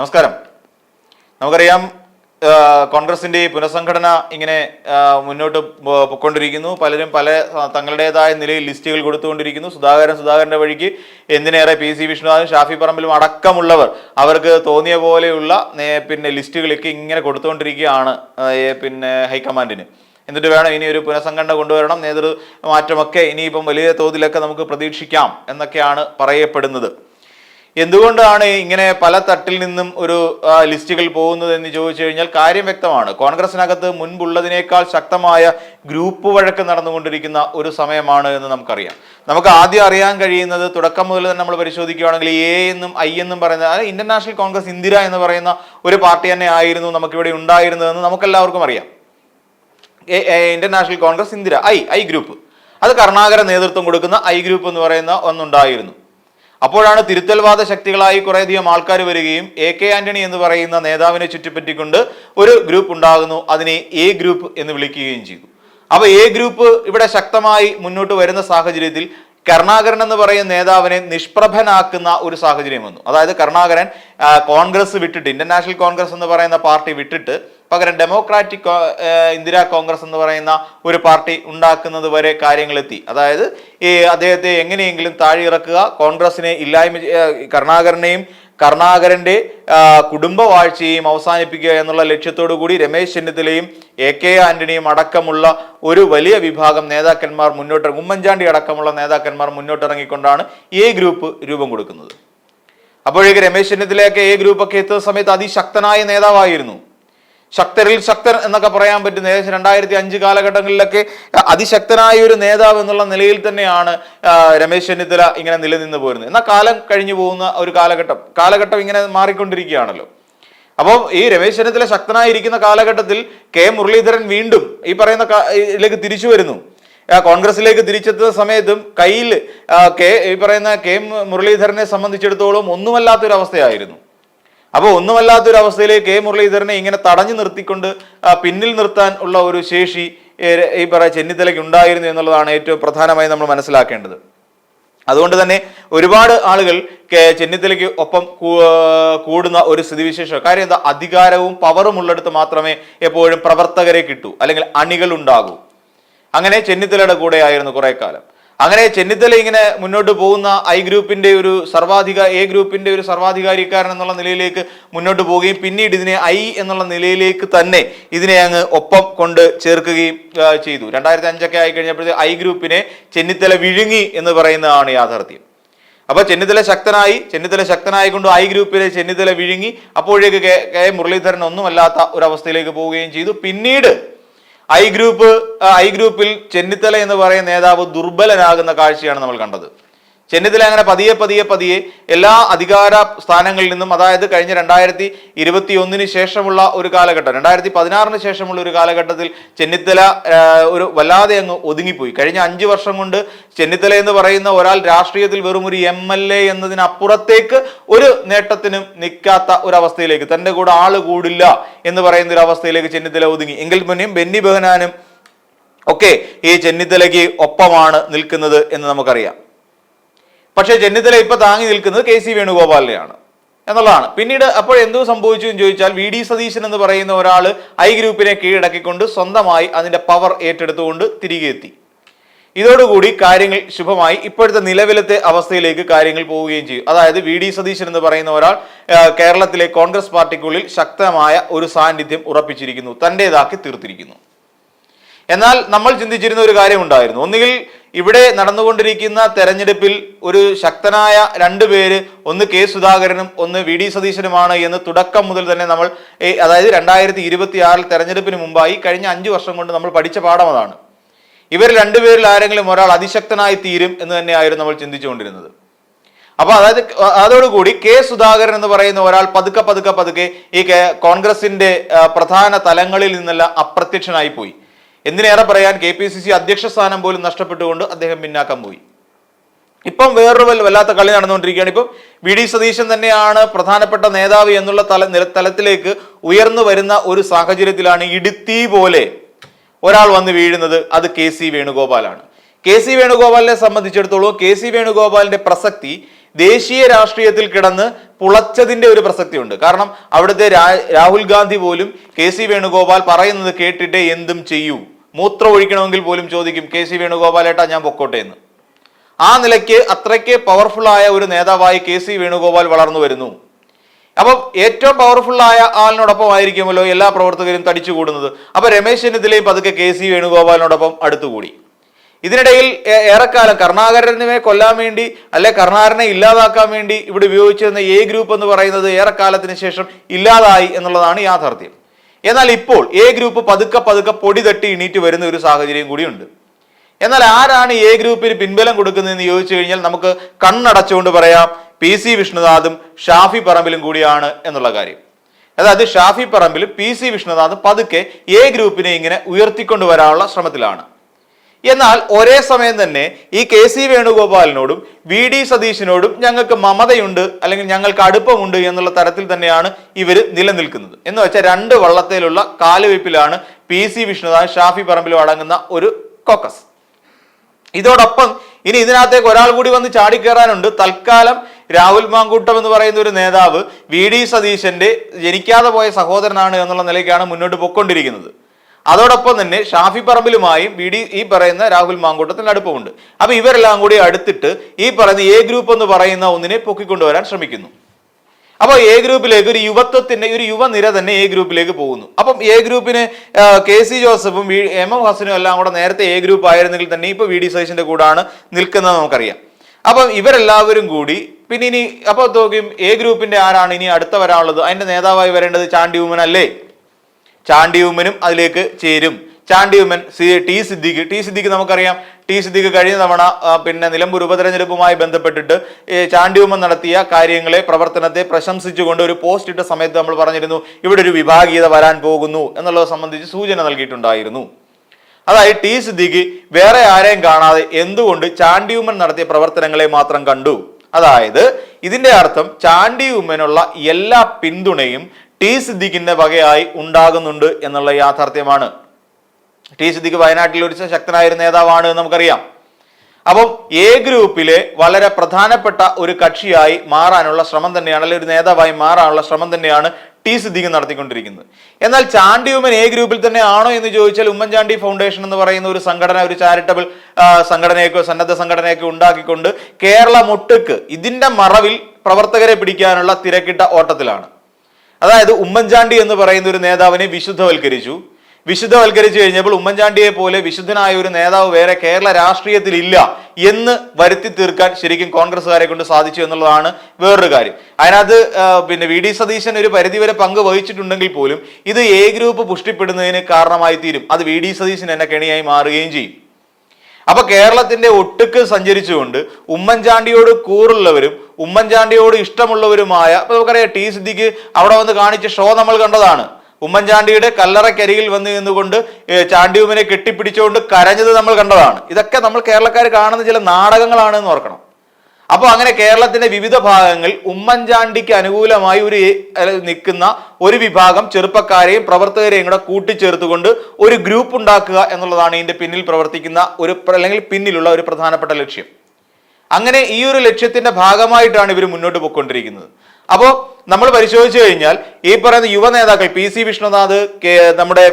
നമസ്കാരം. നമുക്കറിയാം കോൺഗ്രസിന്റെ പുനഃസംഘടന ഇങ്ങനെ മുന്നോട്ട് പൊക്കൊണ്ടിരിക്കുന്നു പലരും പല തങ്ങളുടേതായ നിലയിൽ ലിസ്റ്റുകൾ കൊടുത്തുകൊണ്ടിരിക്കുന്നു. സുധാകരൻ സുധാകരന്റെ വഴിക്ക് എന്തിനേറെ പി സി വിഷ്ണുനാഥും ഷാഫി പറമ്പിലും അടക്കമുള്ളവർ അവർക്ക് തോന്നിയ പോലെയുള്ള പിന്നെ ലിസ്റ്റുകളൊക്കെ ഇങ്ങനെ കൊടുത്തുകൊണ്ടിരിക്കുകയാണ് പിന്നെ ഹൈക്കമാൻഡിന്. എന്നിട്ട് വേണം ഇനി ഒരു പുനഃസംഘടന കൊണ്ടുവരണം. നേതൃ മാറ്റമൊക്കെ ഇനിയിപ്പം വലിയ തോതിലൊക്കെ നമുക്ക് പ്രതീക്ഷിക്കാം എന്നൊക്കെയാണ് പറയപ്പെടുന്നത്. എന്തുകൊണ്ടാണ് ഇങ്ങനെ പല തട്ടിൽ നിന്നും ഒരു ലിസ്റ്റുകൾ പോകുന്നത് എന്ന് ചോദിച്ചു കഴിഞ്ഞാൽ കാര്യം വ്യക്തമാണ്. കോൺഗ്രസിനകത്ത് മുൻപുള്ളതിനേക്കാൾ ശക്തമായ ഗ്രൂപ്പ് വഴക്ക് നടന്നുകൊണ്ടിരിക്കുന്ന ഒരു സമയമാണ് എന്ന് നമുക്കറിയാം. നമുക്ക് ആദ്യം അറിയാൻ കഴിയുന്നത് തുടക്കം മുതൽ തന്നെ നമ്മൾ പരിശോധിക്കുകയാണെങ്കിൽ എ എന്നും ഐ എന്നും പറയുന്ന ഇന്റർനാഷണൽ കോൺഗ്രസ് ഇന്ദിര എന്ന് പറയുന്ന ഒരു പാർട്ടി തന്നെ ആയിരുന്നു നമുക്കിവിടെ ഉണ്ടായിരുന്നതെന്ന് നമുക്കെല്ലാവർക്കും അറിയാം. എ- A- Indian National Congress Indira I I group. അത് കർണാകര നേതൃത്വം കൊടുക്കുന്ന ഐ ഗ്രൂപ്പ് എന്ന് പറയുന്ന ഒന്നുണ്ടായിരുന്നു. അപ്പോഴാണ് തിരുത്തൽവാദ ശക്തികളായി കുറേയധികം ആൾക്കാർ വരികയും എ കെ ആന്റണി എന്ന് പറയുന്ന നേതാവിനെ ചുറ്റിപ്പറ്റിക്കൊണ്ട് ഒരു ഗ്രൂപ്പ് ഉണ്ടാകുന്നു അതിനെ എ ഗ്രൂപ്പ് എന്ന് വിളിക്കുകയും ചെയ്തു. അപ്പോൾ എ ഗ്രൂപ്പ് ഇവിടെ ശക്തമായി മുന്നോട്ട് വരുന്ന സാഹചര്യത്തിൽ കരുണാകരൻ എന്ന് പറയുന്ന നേതാവിനെ നിഷ്പ്രഭനാക്കുന്ന ഒരു സാഹചര്യം വന്നു. അതായത് കരുണാകരൻ കോൺഗ്രസ് വിട്ടിട്ട് ഇന്ത്യൻ നാഷണൽ കോൺഗ്രസ് എന്ന് പറയുന്ന പാർട്ടി വിട്ടിട്ട് പകരം ഡെമോക്രാറ്റിക് ഇന്ദിരാ കോൺഗ്രസ് എന്ന് പറയുന്ന ഒരു പാർട്ടി ഉണ്ടാക്കുന്നത് വരെ കാര്യങ്ങളെത്തി. അതായത് ഈ അദ്ദേഹത്തെ എങ്ങനെയെങ്കിലും താഴെയിറക്കുക കോൺഗ്രസിനെ ഇല്ലായ്മ കരുണാകരനെയും കരുണാകരന്റെ കുടുംബവാഴ്ചയും അവസാനിപ്പിക്കുക എന്നുള്ള ലക്ഷ്യത്തോടു കൂടി രമേശ് ചെന്നിത്തലയും എ കെ ആന്റണിയും അടക്കമുള്ള ഒരു വലിയ വിഭാഗം നേതാക്കന്മാർ മുന്നോട്ട് ഉമ്മൻചാണ്ടി അടക്കമുള്ള നേതാക്കന്മാർ മുന്നോട്ടിറങ്ങിക്കൊണ്ടാണ് എ ഗ്രൂപ്പ് രൂപം കൊടുക്കുന്നത്. അപ്പോഴേക്ക് രമേശ് ചെന്നിത്തലയൊക്കെ എ ഗ്രൂപ്പൊക്കെ എത്തുന്ന സമയത്ത് അതിശക്തനായ നേതാവായിരുന്നു. ശക്തരിൽ ശക്തൻ എന്നൊക്കെ പറയാൻ പറ്റുന്ന ഏകദേശം രണ്ടായിരത്തി അഞ്ച് കാലഘട്ടങ്ങളിലൊക്കെ അതിശക്തനായ ഒരു നേതാവ് എന്നുള്ള നിലയിൽ തന്നെയാണ് രമേശ് ചെന്നിത്തല ഇങ്ങനെ നിലനിന്ന് പോരുന്നത്. എന്നാൽ കാലം കഴിഞ്ഞു പോകുന്ന ഒരു കാലഘട്ടം. കാലഘട്ടം ഇങ്ങനെ മാറിക്കൊണ്ടിരിക്കുകയാണല്ലോ. അപ്പോൾ ഈ രമേശ് ചെന്നിത്തല ശക്തനായിരിക്കുന്ന കാലഘട്ടത്തിൽ കെ മുരളീധരൻ വീണ്ടും ഈ പറയുന്ന ഇതിലേക്ക് തിരിച്ചു വരുന്നു. കോൺഗ്രസിലേക്ക് തിരിച്ചെത്തുന്ന സമയത്തും കയ്യിൽ കെ ഈ പറയുന്ന കെ മുരളീധരനെ സംബന്ധിച്ചിടത്തോളം ഒന്നുമല്ലാത്തൊരു അവസ്ഥയായിരുന്നു അപ്പോൾ ഒന്നുമല്ലാത്തൊരു അവസ്ഥയിലേക്ക് കെ മുരളീധരനെ ഇങ്ങനെ തടഞ്ഞു നിർത്തിക്കൊണ്ട് പിന്നിൽ നിർത്താൻ ഉള്ള ഒരു ശേഷി ഈ പറയുന്ന ചെന്നിത്തലയ്ക്ക് ഉണ്ടായിരുന്നു എന്നുള്ളതാണ് ഏറ്റവും പ്രധാനമായി നമ്മൾ മനസ്സിലാക്കേണ്ടത്. അതുകൊണ്ട് തന്നെ ഒരുപാട് ആളുകൾ ചെന്നിത്തലയ്ക്ക് ഒപ്പം കൂടുന്ന ഒരു സ്ഥിതിവിശേഷം കാര്യം എന്താ അധികാരവും പവറും ഉള്ളിടത്ത് മാത്രമേ എപ്പോഴും പ്രവർത്തകരെ കിട്ടൂ അല്ലെങ്കിൽ അണികൾ ഉണ്ടാകൂ. അങ്ങനെ ചെന്നിത്തലയുടെ കൂടെ ആയിരുന്നു കുറെ കാലം അങ്ങനെ ചെന്നിത്തല ഇങ്ങനെ മുന്നോട്ട് പോകുന്ന ഐ ഗ്രൂപ്പിന്റെ ഒരു സർവാധിക എ ഗ്രൂപ്പിന്റെ ഒരു സർവാധികാരിക്കാരൻ എന്നുള്ള നിലയിലേക്ക് മുന്നോട്ട് പോവുകയും പിന്നീട് ഇതിനെ ഐ എന്നുള്ള നിലയിലേക്ക് തന്നെ ഇതിനെ അങ്ങ് ഒപ്പം കൊണ്ട് ചേർക്കുകയും ചെയ്തു. രണ്ടായിരത്തി അഞ്ചൊക്കെ ആയി കഴിഞ്ഞപ്പോഴത്തെ ഐ ഗ്രൂപ്പിനെ ചെന്നിത്തല വിഴുങ്ങി എന്ന് പറയുന്നതാണ് യാഥാർത്ഥ്യം. അപ്പൊ ചെന്നിത്തല ശക്തനായി ചെന്നിത്തല ശക്തനായിക്കൊണ്ട് ഐ ഗ്രൂപ്പിലെ ചെന്നിത്തല വിഴുങ്ങി അപ്പോഴേക്ക് കെ കെ മുരളീധരൻ ഒന്നുമല്ലാത്ത ഒരു അവസ്ഥയിലേക്ക് പോവുകയും ചെയ്തു. പിന്നീട് ഐ ഗ്രൂപ്പ് ഐ ഗ്രൂപ്പിൽ ചെന്നിത്തല എന്ന് പറയുന്ന നേതാവ് ദുർബലനാകുന്ന കാഴ്ചയാണ് നമ്മൾ കണ്ടത്. ചെന്നിത്തല അങ്ങനെ പതിയെ പതിയെ പതിയെ എല്ലാ അധികാര സ്ഥാനങ്ങളിൽ നിന്നും അതായത് കഴിഞ്ഞ രണ്ടായിരത്തി ഇരുപത്തി ഒന്നിന് ശേഷമുള്ള ഒരു കാലഘട്ടം രണ്ടായിരത്തി പതിനാറിന് ശേഷമുള്ള ഒരു കാലഘട്ടത്തിൽ ചെന്നിത്തല ഒരു വല്ലാതെ അങ്ങ് ഒതുങ്ങിപ്പോയി. കഴിഞ്ഞ അഞ്ചു വർഷം കൊണ്ട് ചെന്നിത്തല എന്ന് പറയുന്ന ഒരാൾ രാഷ്ട്രീയത്തിൽ വെറും ഒരു എം എൽ എ എന്നതിനപ്പുറത്തേക്ക് ഒരു നേട്ടത്തിനും നിൽക്കാത്ത ഒരു അവസ്ഥയിലേക്ക് തന്റെ കൂടെ ആൾ കൂടില്ല എന്ന് പറയുന്ന ഒരു അവസ്ഥയിലേക്ക് ചെന്നിത്തല ഒതുങ്ങി. എങ്കിൽ മുന്നേയും ബെന്നി ബെഹനാനും ഒക്കെ ഈ ചെന്നിത്തലയ്ക്ക് ഒപ്പമാണ് നിൽക്കുന്നത് എന്ന് നമുക്കറിയാം. പക്ഷേ ചെന്നിത്തല ഇപ്പൊ താങ്ങി നിൽക്കുന്നത് കെ സി വേണുഗോപാലിനെയാണ് എന്നുള്ളതാണ്. പിന്നീട് അപ്പോൾ എന്തു സംഭവിച്ചു എന്ന് ചോദിച്ചാൽ വി ഡി സതീശൻ എന്ന് പറയുന്ന ഒരാൾ ഐ ഗ്രൂപ്പിനെ കീഴടക്കിക്കൊണ്ട് സ്വന്തമായി അതിന്റെ പവർ ഏറ്റെടുത്തുകൊണ്ട് തിരികെ എത്തി. ഇതോടുകൂടി കാര്യങ്ങൾ ശുഭമായി. ഇപ്പോഴത്തെ നിലവിലത്തെ അവസ്ഥയിലേക്ക് കാര്യങ്ങൾ പോവുകയും ചെയ്യും. അതായത് വി ഡി സതീശൻ എന്ന് പറയുന്ന ഒരാൾ കേരളത്തിലെ കോൺഗ്രസ് പാർട്ടിക്കുള്ളിൽ ശക്തമായ ഒരു സാന്നിധ്യം ഉറപ്പിച്ചിരിക്കുന്നു. തന്റെതാക്കി തീർത്തിരിക്കുന്നു. എന്നാൽ നമ്മൾ ചിന്തിച്ചിരുന്ന ഒരു കാര്യം ഉണ്ടായിരുന്നു. ഒന്നുകിൽ ഇവിടെ നടന്നുകൊണ്ടിരിക്കുന്ന തെരഞ്ഞെടുപ്പിൽ ഒരു ശക്തനായ രണ്ട് പേര് ഒന്ന് കെ സുധാകരനും ഒന്ന് വി ഡി സതീശനുമാണ് എന്ന് തുടക്കം മുതൽ തന്നെ നമ്മൾ അതായത് രണ്ടായിരത്തി ഇരുപത്തി ആറിൽ തെരഞ്ഞെടുപ്പിന് മുമ്പായി കഴിഞ്ഞ അഞ്ചു വർഷം കൊണ്ട് നമ്മൾ പഠിച്ച പാഠം അതാണ്. ഇവർ രണ്ടുപേരിൽ ആരെങ്കിലും ഒരാൾ അതിശക്തനായി തീരും എന്ന് തന്നെയായിരുന്നു നമ്മൾ ചിന്തിച്ചുകൊണ്ടിരുന്നത്. അപ്പൊ അതായത് അതോടുകൂടി കെ സുധാകരൻ എന്ന് പറയുന്ന ഒരാൾ പതുക്കെ പതുക്കെ പതുക്കെ ഈ കോൺഗ്രസിന്റെ പ്രധാന തലങ്ങളിൽ നിന്നെല്ലാം അപ്രത്യക്ഷനായി പോയി എന്തിനേറെ പറയാൻ കെ പി സി സി അധ്യക്ഷ സ്ഥാനം പോലും നഷ്ടപ്പെട്ടുകൊണ്ട് അദ്ദേഹം പിന്നാക്കം പോയി. ഇപ്പം വേറൊരു വല്ല- വല്ലാത്ത കളി നടന്നുകൊണ്ടിരിക്കുകയാണ്. ഇപ്പം വി ഡി സതീശൻ തന്നെയാണ് പ്രധാനപ്പെട്ട നേതാവ് എന്നുള്ള തല തലത്തിലേക്ക് ഉയർന്നു വരുന്ന ഒരു സാഹചര്യത്തിലാണ് ഇടുത്തി പോലെ ഒരാൾ വന്ന് വീഴുന്നത്. അത് കെ സി വേണുഗോപാലാണ്. കെ സി വേണുഗോപാലിനെ സംബന്ധിച്ചിടത്തോളം കെ സി വേണുഗോപാലിന്റെ പ്രസക്തി ദേശീയ രാഷ്ട്രീയത്തിൽ കിടന്ന് പുളച്ചതിന്റെ ഒരു പ്രസക്തിയുണ്ട്. കാരണം അവിടുത്തെ രാഹുൽ ഗാന്ധി പോലും കെ സി വേണുഗോപാൽ പറയുന്നത് കേട്ടിട്ടേ എന്തും ചെയ്യൂ. മൂത്രം ഒഴിക്കണമെങ്കിൽ പോലും ചോദിക്കും കെ സി വേണുഗോപാലേട്ടാ ഞാൻ പൊക്കോട്ടെ എന്ന്. ആ നിലയ്ക്ക് അത്രയ്ക്ക് പവർഫുൾ ആയ ഒരു നേതാവായി കെ സി വേണുഗോപാൽ വളർന്നു വരുന്നു. അപ്പം ഏറ്റവും പവർഫുൾ ആയ ആളിനോടൊപ്പം ആയിരിക്കുമല്ലോ എല്ലാ പ്രവർത്തകരും തടിച്ചു കൂടുന്നത് അപ്പൊ രമേശ് ചെന്നിത്തലയും പതുക്കെ കെ സി വേണുഗോപാലിനോടൊപ്പം അടുത്തുകൂടി. ഇതിനിടയിൽ ഏറെക്കാലം കർണാകരനെ കൊല്ലാൻ വേണ്ടി അല്ലെ കർണാകരനെ ഇല്ലാതാക്കാൻ വേണ്ടി ഇവിടെ ഉപയോഗിച്ചിരുന്ന എ ഗ്രൂപ്പ് എന്ന് പറയുന്നത് ഏറെക്കാലത്തിന് ശേഷം ഇല്ലാതായി എന്നുള്ളതാണ് യാഥാർത്ഥ്യം. എന്നാൽ ഇപ്പോൾ എ ഗ്രൂപ്പ് പതുക്കെ പതുക്കെ പൊടി തട്ടി എണീറ്റ് വരുന്ന ഒരു സാഹചര്യം കൂടിയുണ്ട്. എന്നാൽ ആരാണ് എ ഗ്രൂപ്പിന് പിൻബലം കൊടുക്കുന്നതെന്ന് ചോദിച്ചു കഴിഞ്ഞാൽ നമുക്ക് കണ്ണടച്ചുകൊണ്ട് പറയാം പി സി വിഷ്ണുനാഥും ഷാഫി പറമ്പിലും കൂടിയാണ് എന്നുള്ള കാര്യം. അതായത് ഷാഫി പറമ്പിലും പി സി വിഷ്ണുനാഥും പതുക്കെ എ ഗ്രൂപ്പിനെ ഇങ്ങനെ ഉയർത്തിക്കൊണ്ടുവരാനുള്ള ശ്രമത്തിലാണ്. എന്നാൽ ഒരേ സമയം തന്നെ ഈ കെ സി വേണുഗോപാലിനോടും വി ഡി സതീശിനോടും ഞങ്ങൾക്ക് മമതയുണ്ട് അല്ലെങ്കിൽ ഞങ്ങൾക്ക് അടുപ്പമുണ്ട് എന്നുള്ള തരത്തിൽ തന്നെയാണ് ഇവർ നിലനിൽക്കുന്നത്. എന്ന് വെച്ചാൽ രണ്ട് വള്ളത്തേലുള്ള കാലുവയ്പിലാണ് പി സി വിഷ്ണുനാഥ് ഷാഫി പറമ്പിലും അടങ്ങുന്ന ഒരു കോക്കസ്. ഇതോടൊപ്പം ഇനി ഇതിനകത്തേക്ക് ഒരാൾ കൂടി വന്ന് ചാടിക്കയറാനുണ്ട് തൽക്കാലം രാഹുൽ മാങ്കൂട്ടം എന്ന് പറയുന്ന ഒരു നേതാവ് വി ഡി സതീശന്റെ ജനിക്കാതെ പോയ സഹോദരനാണ് എന്നുള്ള നിലയ്ക്കാണ് മുന്നോട്ട് പൊക്കൊണ്ടിരിക്കുന്നത് അതോടൊപ്പം തന്നെ ഷാഫി പറമ്പിലുമായും ബി ഡി ഈ പറയുന്ന രാഹുൽ മാങ്കൂട്ടത്തിന് അടുപ്പമുണ്ട്. അപ്പൊ ഇവരെല്ലാം കൂടി അടുത്തിട്ട് ഈ പറയുന്ന എ ഗ്രൂപ്പ് എന്ന് പറയുന്ന ഒന്നിനെ പൊക്കിക്കൊണ്ടുവരാൻ ശ്രമിക്കുന്നു. അപ്പോൾ എ ഗ്രൂപ്പിലേക്ക് ഒരു യുവത്വത്തിന്റെ ഒരു യുവനിര തന്നെ എ ഗ്രൂപ്പിലേക്ക് പോകുന്നു. അപ്പം എ ഗ്രൂപ്പിന് കെ സി ജോസഫും എം എം ഹസനും എല്ലാം കൂടെ നേരത്തെ എ ഗ്രൂപ്പ് ആയിരുന്നെങ്കിൽ തന്നെ ഇപ്പൊ വി ഡി സതീശന്റെ കൂടാണ് നിൽക്കുന്നത് നമുക്കറിയാം. അപ്പം ഇവരെല്ലാവരും കൂടി പിന്നെ ഇനി അപ്പോൾ നോക്കിയും എ ഗ്രൂപ്പിന്റെ ആരാണ് ഇനി അടുത്ത വരാനുള്ളത്? അതിന്റെ നേതാവായി വരേണ്ടത് ചാണ്ടി ഉമ്മൻ അല്ലേ? ചാണ്ടി ഉമ്മനും അതിലേക്ക് ചേരും. Chandy Oommen C T Siddique. T Siddique നമുക്കറിയാം. ടി സിദ്ദിഖ് കഴിഞ്ഞ തവണ പിന്നെ നിലമ്പൂർ ഉപതെരഞ്ഞെടുപ്പുമായി ബന്ധപ്പെട്ടിട്ട് ഈ ചാണ്ടി ഉമ്മൻ നടത്തിയ കാര്യങ്ങളെ പ്രവർത്തനത്തെ പ്രശംസിച്ചുകൊണ്ട് ഒരു പോസ്റ്റ് ഇട്ട സമയത്ത് നമ്മൾ പറഞ്ഞിരുന്നു ഇവിടെ ഒരു വിഭാഗീയത വരാൻ പോകുന്നു എന്നുള്ളത് സംബന്ധിച്ച് സൂചന നൽകിയിട്ടുണ്ടായിരുന്നു. അതായത് ടി സിദ്ദിഖ് വേറെ ആരെയും കാണാതെ എന്തുകൊണ്ട് ചാണ്ടി ഉമ്മൻ നടത്തിയ പ്രവർത്തനങ്ങളെ മാത്രം കണ്ടു? അതായത് ഇതിന്റെ അർത്ഥം ചാണ്ടി ഉമ്മനുള്ള എല്ലാ പിന്തുണയും ടി സിദ്ദിഖിന്റെ വകയായി ഉണ്ടാകുന്നുണ്ട് എന്നുള്ള യാഥാർത്ഥ്യമാണ്. ടി സിദ്ദിഖ് വയനാട്ടിൽ ഒരു ശക്തനായ ഒരു നേതാവാണ് നമുക്കറിയാം. അപ്പം എ ഗ്രൂപ്പിലെ വളരെ പ്രധാനപ്പെട്ട ഒരു കക്ഷിയായി മാറാനുള്ള ശ്രമം തന്നെയാണ് അല്ലെങ്കിൽ ഒരു നേതാവായി മാറാനുള്ള ശ്രമം തന്നെയാണ് ടി സിദ്ദിഖ് നടത്തിക്കൊണ്ടിരിക്കുന്നത്. എന്നാൽ ചാണ്ടി ഉമ്മൻ എ ഗ്രൂപ്പിൽ തന്നെ ആണോ എന്ന് ചോദിച്ചാൽ ഉമ്മൻചാണ്ടി ഫൗണ്ടേഷൻ എന്ന് പറയുന്ന ഒരു സംഘടന ഒരു ചാരിറ്റബിൾ സംഘടനയൊക്കെ സന്നദ്ധ സംഘടനയൊക്കെ ഉണ്ടാക്കിക്കൊണ്ട് കേരള ഒട്ടുക്ക് ഇതിന്റെ മറവിൽ പ്രവർത്തകരെ പിടിക്കാനുള്ള തിരക്കിട്ട ഓട്ടത്തിലാണ്. അതായത് ഉമ്മൻചാണ്ടി എന്ന് പറയുന്ന ഒരു നേതാവിനെ വിശുദ്ധവൽക്കരിച്ചു. വിശുദ്ധവൽക്കരിച്ചു കഴിഞ്ഞപ്പോൾ ഉമ്മൻചാണ്ടിയെ പോലെ വിശുദ്ധനായ ഒരു നേതാവ് വേറെ കേരള രാഷ്ട്രീയത്തിൽ ഇല്ല എന്ന് വരുത്തി തീർക്കാൻ ശരിക്കും കോൺഗ്രസ്സുകാരെ കൊണ്ട് സാധിച്ചു എന്നുള്ളതാണ് വേറൊരു കാര്യം. അതിനകത്ത് പിന്നെ വി ഡി സതീശൻ ഒരു പരിധിവരെ പങ്ക് വഹിച്ചിട്ടുണ്ടെങ്കിൽ പോലും ഇത് എ ഗ്രൂപ്പ് പുഷ്ടിപ്പെടുന്നതിന് കാരണമായി തീരും. അത് വി ഡി സതീശൻ എന്നെ കെണിയായി മാറുകയും ചെയ്യും. അപ്പൊ കേരളത്തിന്റെ ഒട്ടുക്ക് സഞ്ചരിച്ചുകൊണ്ട് ഉമ്മൻചാണ്ടിയോട് കൂറുള്ളവരും ഉമ്മൻചാണ്ടിയോട് ഇഷ്ടമുള്ളവരുമായ ഇപ്പൊ നമുക്കറിയാം ടി സിദ്ദിഖ് അവിടെ വന്ന് കാണിച്ച ഷോ നമ്മൾ കണ്ടതാണ്. ഉമ്മൻചാണ്ടിയുടെ കല്ലറക്കരികിൽ വന്ന് നിന്നുകൊണ്ട് ചാണ്ടിയുമ്മനെ കെട്ടിപ്പിടിച്ചുകൊണ്ട് കരഞ്ഞത് നമ്മൾ കണ്ടതാണ്. ഇതൊക്കെ നമ്മൾ കേരളക്കാർ കാണുന്ന ചില നാടകങ്ങളാണ് എന്ന് ഓർക്കണം. അപ്പോൾ അങ്ങനെ കേരളത്തിന്റെ വിവിധ ഭാഗങ്ങൾ ഉമ്മൻചാണ്ടിക്ക് അനുകൂലമായി ഒരു നിൽക്കുന്ന ഒരു വിഭാഗം ചെറുപ്പക്കാരെയും പ്രവർത്തകരെയും കൂടെ കൂട്ടിച്ചേർത്തുകൊണ്ട് ഒരു ഗ്രൂപ്പ് ഉണ്ടാക്കുക എന്നുള്ളതാണ് ഇതിന്റെ പിന്നിൽ പ്രവർത്തിക്കുന്ന ഒരു അല്ലെങ്കിൽ പിന്നിലുള്ള ഒരു പ്രധാനപ്പെട്ട ലക്ഷ്യം. അങ്ങനെ ഈ ഒരു ലക്ഷ്യത്തിന്റെ ഭാഗമായിട്ടാണ് ഇവർ മുന്നോട്ട് പോയിക്കൊണ്ടിരിക്കുന്നത്. അപ്പോൾ നമ്മൾ പരിശോധിച്ചു കഴിഞ്ഞാൽ ഈ പറയുന്ന യുവ നേതാക്കൾ പി സി വിഷ്ണുനാഥ് നമ്മുടെ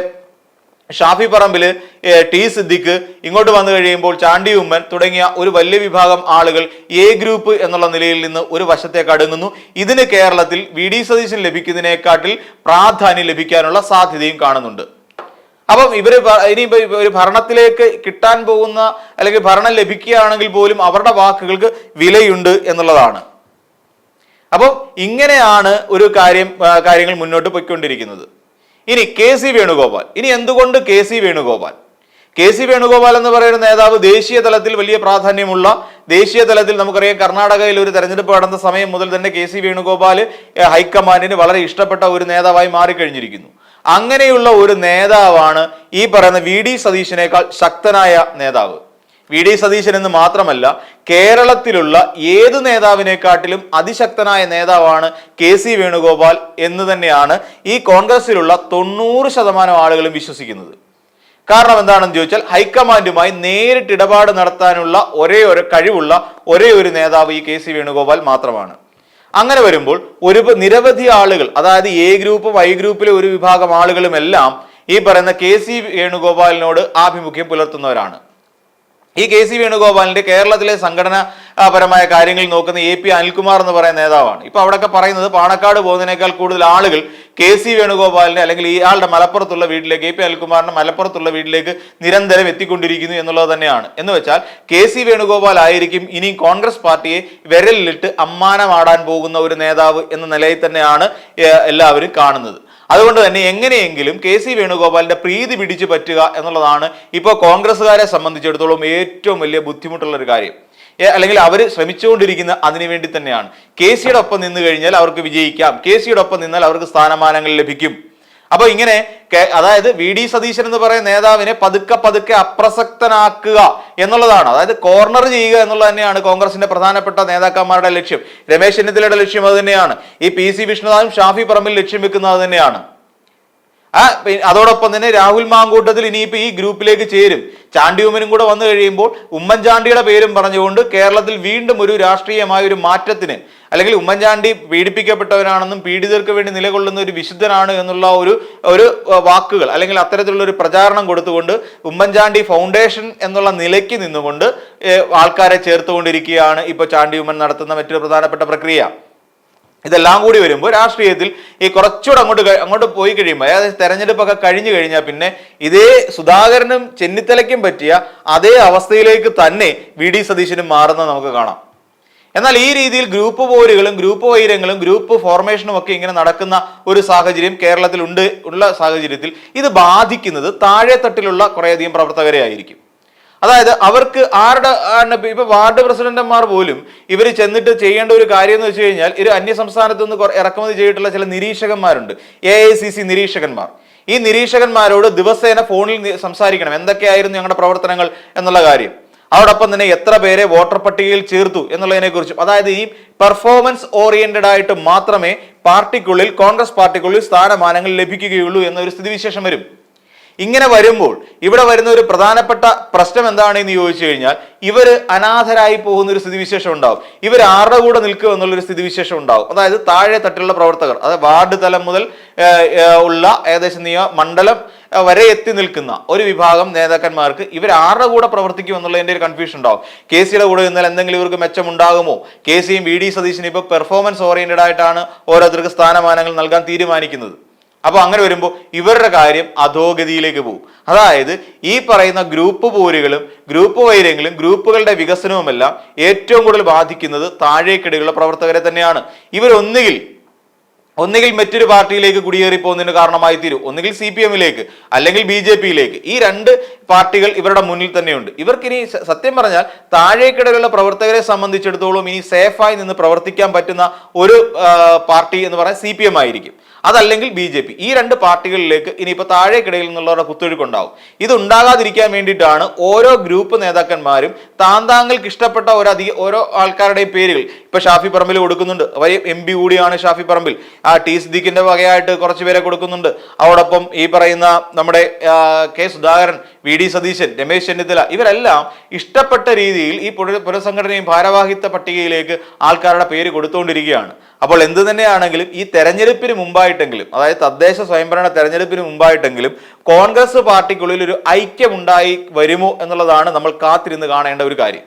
ഷാഫി പറമ്പിൽ ഏ, ടി സിദ്ദിഖ് ഇങ്ങോട്ട് വന്നു കഴിയുമ്പോൾ ചാണ്ടി ഉമ്മൻ തുടങ്ങിയ ഒരു വലിയ വിഭാഗം ആളുകൾ എ ഗ്രൂപ്പ് എന്നുള്ള നിലയിൽ നിന്ന് ഒരു വശത്തേക്ക് അടുങ്ങുന്നു ഇതിന് കേരളത്തിൽ വി ഡി സതീശൻ ലഭിക്കുന്നതിനേക്കാട്ടിൽ പ്രാധാന്യം ലഭിക്കാനുള്ള സാധ്യതയും കാണുന്നുണ്ട്. അപ്പം ഇവർ ഇനി ഒരു ഭരണത്തിലേക്ക് കിട്ടാൻ പോകുന്ന അല്ലെങ്കിൽ ഭരണം ലഭിക്കുകയാണെങ്കിൽ പോലും അവരുടെ വാക്കുകൾക്ക് വിലയുണ്ട് എന്നുള്ളതാണ്. അപ്പോൾ ഇങ്ങനെയാണ് ഒരു കാര്യം കാര്യങ്ങൾ മുന്നോട്ട് പോയിക്കൊണ്ടിരിക്കുന്നത്. ഇനി കെ സി വേണുഗോപാൽ. ഇനി എന്തുകൊണ്ട് K C Venugopal? K C Venugopal എന്ന് പറയുന്ന നേതാവ് ദേശീയ തലത്തിൽ വലിയ പ്രാധാന്യമുള്ള ദേശീയ തലത്തിൽ നമുക്കറിയാം കർണാടകയിൽ ഒരു തെരഞ്ഞെടുപ്പ് നടന്ന സമയം മുതൽ തന്നെ കെ സി വേണുഗോപാൽ ഹൈക്കമാൻഡിന് വളരെ ഇഷ്ടപ്പെട്ട ഒരു നേതാവായി മാറിക്കഴിഞ്ഞിരിക്കുന്നു. അങ്ങനെയുള്ള ഒരു നേതാവാണ് ഈ പറയുന്ന വി ഡി സതീശനേക്കാൾ ശക്തനായ നേതാവ്. വി ഡി സതീശൻ എന്ന് മാത്രമല്ല കേരളത്തിലുള്ള ഏത് നേതാവിനെക്കാട്ടിലും അതിശക്തനായ നേതാവാണ് കെ സി വേണുഗോപാൽ എന്ന് തന്നെയാണ് ഈ കോൺഗ്രസിലുള്ള തൊണ്ണൂറ് ശതമാനം ആളുകളും വിശ്വസിക്കുന്നത്. കാരണം എന്താണെന്ന് ചോദിച്ചാൽ ഹൈക്കമാൻഡുമായി നേരിട്ട് ഇടപാട് നടത്താനുള്ള ഒരേ ഒരു കഴിവുള്ള ഒരേ ഒരു നേതാവ് ഈ കെ സി വേണുഗോപാൽ മാത്രമാണ്. അങ്ങനെ വരുമ്പോൾ ഒരു നിരവധി ആളുകൾ അതായത് എ ഗ്രൂപ്പ് വൈ ഗ്രൂപ്പിലെ ഒരു വിഭാഗം ആളുകളും എല്ലാം ഈ പറയുന്ന കെ സി വേണുഗോപാലിനോട് ആഭിമുഖ്യം പുലർത്തുന്നവരാണ്. ഈ കെ സി വേണുഗോപാലിന്റെ കേരളത്തിലെ സംഘടനാപരമായ കാര്യങ്ങൾ നോക്കുന്ന എ പി അനിൽകുമാർ എന്ന് പറയുന്ന നേതാവാണ്. ഇപ്പൊ അവിടെയൊക്കെ പറയുന്നത് പാണക്കാട് പോകുന്നതിനേക്കാൾ കൂടുതൽ ആളുകൾ കെ സി വേണുഗോപാലിന്റെ അല്ലെങ്കിൽ ഇയാളുടെ മലപ്പുറത്തുള്ള വീട്ടിലേക്ക് എ പി അനിൽകുമാറിന്റെ മലപ്പുറത്തുള്ള വീട്ടിലേക്ക് നിരന്തരം എത്തിക്കൊണ്ടിരിക്കുന്നു എന്നുള്ളത് തന്നെയാണ്. എന്ന് വെച്ചാൽ കെ സി വേണുഗോപാൽ ആയിരിക്കും ഇനി കോൺഗ്രസ് പാർട്ടിയെ വിരലിലിട്ട് അമ്മാനമാടാൻ പോകുന്ന ഒരു നേതാവ് എന്ന നിലയിൽ തന്നെയാണ് എല്ലാവരും കാണുന്നത്. അതുകൊണ്ട് തന്നെ എങ്ങനെയെങ്കിലും കെ സി വേണുഗോപാലിന്റെ പ്രീതി പിടിച്ചു പറ്റുക എന്നുള്ളതാണ് ഇപ്പോൾ കോൺഗ്രസ്സുകാരെ സംബന്ധിച്ചിടത്തോളം ഏറ്റവും വലിയ ബുദ്ധിമുട്ടുള്ള ഒരു കാര്യം അല്ലെങ്കിൽ അവർ ശ്രമിച്ചുകൊണ്ടിരിക്കുന്ന അതിനു വേണ്ടി തന്നെയാണ്. കെ സിയുടെ ഒപ്പം നിന്ന് കഴിഞ്ഞാൽ അവർക്ക് വിജയിക്കാം. കെ സിയുടെ ഒപ്പം നിന്നാൽ അവർക്ക് സ്ഥാനമാനങ്ങൾ ലഭിക്കും. അപ്പൊ ഇങ്ങനെ അതായത് വി ഡി സതീശൻ എന്ന് പറയുന്ന നേതാവിനെ പതുക്കെ പതുക്കെ അപ്രസക്തനാക്കുക എന്നുള്ളതാണ്. അതായത് കോർണർ ചെയ്യുക എന്നുള്ളത് തന്നെയാണ് കോൺഗ്രസിന്റെ പ്രധാനപ്പെട്ട നേതാക്കന്മാരുടെ ലക്ഷ്യം. രമേശ് ചെന്നിത്തലയുടെ ലക്ഷ്യം അത് തന്നെയാണ്. ഈ പി സി വിഷ്ണുനാഥും ഷാഫി പറമ്പിൽ ലക്ഷ്യം വെക്കുന്നത് തന്നെയാണ്. അതോടൊപ്പം തന്നെ രാഹുൽ മാങ്കൂട്ടത്തിൽ ഇനിയിപ്പോ ഈ ഗ്രൂപ്പിലേക്ക് ചേരും. ചാണ്ടിയുമ്മനും കൂടെ വന്നു കഴിയുമ്പോൾ ഉമ്മൻചാണ്ടിയുടെ പേരും പറഞ്ഞുകൊണ്ട് കേരളത്തിൽ വീണ്ടും ഒരു രാഷ്ട്രീയമായ ഒരു മാറ്റത്തിന് അല്ലെങ്കിൽ ഉമ്മൻചാണ്ടി പീഡിപ്പിക്കപ്പെട്ടവരാണെന്നും പീഡിതർക്ക് വേണ്ടി നിലകൊള്ളുന്ന ഒരു വിശുദ്ധനാണ് എന്നുള്ള ഒരു ഒരു വാക്കുകൾ അല്ലെങ്കിൽ അത്തരത്തിലുള്ള ഒരു പ്രചാരണം കൊടുത്തുകൊണ്ട് ഉമ്മൻചാണ്ടി ഫൗണ്ടേഷൻ എന്നുള്ള നിലയ്ക്ക് നിന്നുകൊണ്ട് ആൾക്കാരെ ചേർത്തുകൊണ്ടിരിക്കുകയാണ് ഇപ്പൊ ചാണ്ടി ഉമ്മൻ നടത്തുന്ന മറ്റൊരു പ്രധാനപ്പെട്ട പ്രക്രിയ. ഇതെല്ലാം കൂടി വരുമ്പോൾ രാഷ്ട്രീയത്തിൽ ഈ കുറച്ചുകൂടെ അങ്ങോട്ട് അങ്ങോട്ട് പോയി കഴിയുമ്പോൾ അതായത് തെരഞ്ഞെടുപ്പൊക്കെ കഴിഞ്ഞു കഴിഞ്ഞാൽ പിന്നെ ഇതേ സുധാകരനും ചെന്നിത്തലയ്ക്കും പറ്റിയ അതേ അവസ്ഥയിലേക്ക് തന്നെ വി ഡി സതീശനും മാറുന്നത് നമുക്ക് കാണാം. എന്നാൽ ഈ രീതിയിൽ ഗ്രൂപ്പ് പോരുകളും ഗ്രൂപ്പ് വൈരങ്ങളും ഗ്രൂപ്പ് ഫോർമേഷനും ഒക്കെ ഇങ്ങനെ നടക്കുന്ന ഒരു സാഹചര്യം കേരളത്തിൽ ഉണ്ട് ഉള്ള സാഹചര്യത്തിൽ ഇത് ബാധിക്കുന്നത് താഴെത്തട്ടിലുള്ള കുറേയധികം പ്രവർത്തകരെ ആയിരിക്കും. അതായത് അവർക്ക് ആരുടെ ഇപ്പൊ- വാർഡ് പ്രസിഡന്റുമാർ പോലും ഇവർ ചെന്നിട്ട് ചെയ്യേണ്ട ഒരു കാര്യം എന്ന് വെച്ച് കഴിഞ്ഞാൽ ഒരു അന്യ സംസ്ഥാനത്ത് നിന്ന് ഇറക്കുമതി ചെയ്തിട്ടുള്ള ചില നിരീക്ഷകന്മാരുണ്ട്. എ ഐ സി സി നിരീക്ഷകന്മാർ. ഈ നിരീക്ഷകന്മാരോട് ദിവസേന ഫോണിൽ സംസാരിക്കണം. എന്തൊക്കെയായിരുന്നു ഞങ്ങളുടെ പ്രവർത്തനങ്ങൾ എന്നുള്ള കാര്യം. അതോടൊപ്പം തന്നെ എത്ര പേരെ വോട്ടർ പട്ടികയിൽ ചേർത്തു എന്നുള്ളതിനെ കുറിച്ചും. അതായത് ഈ പെർഫോമൻസ് ഓറിയന്റഡ് ആയിട്ട് മാത്രമേ പാർട്ടിക്കുള്ളിൽ കോൺഗ്രസ് പാർട്ടിക്കുള്ളിൽ സ്ഥാനമാനങ്ങൾ ലഭിക്കുകയുള്ളൂ എന്നൊരു സ്ഥിതിവിശേഷം വരും. ഇങ്ങനെ വരുമ്പോൾ ഇവിടെ വരുന്ന ഒരു പ്രധാനപ്പെട്ട പ്രശ്നം എന്താണെന്ന് ചോദിച്ചു കഴിഞ്ഞാൽ ഇവർ അനാഥരായി പോകുന്ന ഒരു സ്ഥിതിവിശേഷം ഉണ്ടാവും. ഇവർ ആരുടെ കൂടെ നിൽക്കുക എന്നുള്ളൊരു സ്ഥിതിവിശേഷം ഉണ്ടാവും. അതായത് താഴെ തട്ടിലുള്ള പ്രവർത്തകർ അതായത് വാർഡ് തലം മുതൽ ഉള്ള ഏകദേശം നിയ മണ്ഡലം വരെ എത്തി നിൽക്കുന്ന ഒരു വിഭാഗം നേതാക്കന്മാർക്ക് ഇവർ ആരുടെ കൂടെ പ്രവർത്തിക്കും എന്നുള്ളതിന്റെ ഒരു കൺഫ്യൂഷൻ ഉണ്ടാവും. കെ സിയുടെ കൂടെ നിന്നാൽ എന്തെങ്കിലും ഇവർക്ക് മെച്ചമുണ്ടാകുമോ? കെ സിയും വി ഡി സതീശനും ഇപ്പോൾ പെർഫോമൻസ് ഓറിയന്റഡ് ആയിട്ടാണ് ഓരോരുത്തർക്ക് സ്ഥാനമാനങ്ങൾ നൽകാൻ തീരുമാനിക്കുന്നത്. അപ്പൊ അങ്ങനെ വരുമ്പോൾ ഇവരുടെ കാര്യം അധോഗതിയിലേക്ക് പോകും. അതായത് ഈ പറയുന്ന ഗ്രൂപ്പ് പോരുകളും ഗ്രൂപ്പ് വൈര്യങ്ങളും ഗ്രൂപ്പുകളുടെ വികസനവുമെല്ലാം ഏറ്റവും കൂടുതൽ ബാധിക്കുന്നത് താഴേക്കിടയിലുള്ള പ്രവർത്തകരെ തന്നെയാണ്. ഇവരൊന്നുകിൽ ഒന്നുകിൽ മറ്റൊരു പാർട്ടിയിലേക്ക് കുടിയേറി പോകുന്നതിന് കാരണമായി തീരും. ഒന്നുകിൽ സി പി എമ്മിലേക്ക് അല്ലെങ്കിൽ ബി ജെ പിയിലേക്ക്. ഈ രണ്ട് പാർട്ടികൾ ഇവരുടെ മുന്നിൽ തന്നെയുണ്ട്. ഇവർക്കിനി സത്യം പറഞ്ഞാൽ താഴേക്കിടയിലുള്ള പ്രവർത്തകരെ സംബന്ധിച്ചിടത്തോളം ഇനി സേഫായി നിന്ന് പ്രവർത്തിക്കാൻ പറ്റുന്ന ഒരു പാർട്ടി എന്ന് പറയാൻ സി ആയിരിക്കും. അതല്ലെങ്കിൽ ബി ജെ പി. ഈ രണ്ട് പാർട്ടികളിലേക്ക് ഇനിയിപ്പോൾ താഴേക്കിടയിൽ നിന്നുള്ളവരുടെ കുത്തൊഴുക്കുണ്ടാവും ഇത് ഉണ്ടാകാതിരിക്കാൻ വേണ്ടിയിട്ടാണ് ഓരോ ഗ്രൂപ്പ് നേതാക്കന്മാരും താന്താങ്ങൾക്ക് ഇഷ്ടപ്പെട്ട ഒരു അധിക ഓരോ ആൾക്കാരുടെയും പേരുകൾ ഇപ്പൊ ഷാഫി പറമ്പിൽ കൊടുക്കുന്നുണ്ട്. അവർ എം പി കൂടിയാണ് ഷാഫി പറമ്പിൽ. ആ ടി സിദ്ദീഖിന്റെ വകയായിട്ട് കുറച്ച് പേരെ കൊടുക്കുന്നുണ്ട്. അതോടൊപ്പം ഈ പറയുന്ന നമ്മുടെ K Sudhakaran V D Satheesan Ramesh Chennithala ഇവരെല്ലാം ഇഷ്ടപ്പെട്ട രീതിയിൽ ഈ പുന- പുനഃസംഘടനയും ഭാരവാഹിത്വ പട്ടികയിലേക്ക് ആൾക്കാരുടെ പേര് കൊടുത്തുകൊണ്ടിരിക്കുകയാണ് അപ്പോൾ എന്ത് തന്നെയാണെങ്കിലും ഈ തെരഞ്ഞെടുപ്പിന് മുമ്പായിട്ടെങ്കിലും അതായത് തദ്ദേശ സ്വയംഭരണ തെരഞ്ഞെടുപ്പിന് മുമ്പായിട്ടെങ്കിലും കോൺഗ്രസ് പാർട്ടിക്കുള്ളിൽ ഒരു ഐക്യമുണ്ടായി വരുമോ എന്നുള്ളതാണ് നമ്മൾ കാത്തിരുന്ന് കാണേണ്ട ഒരു കാര്യം.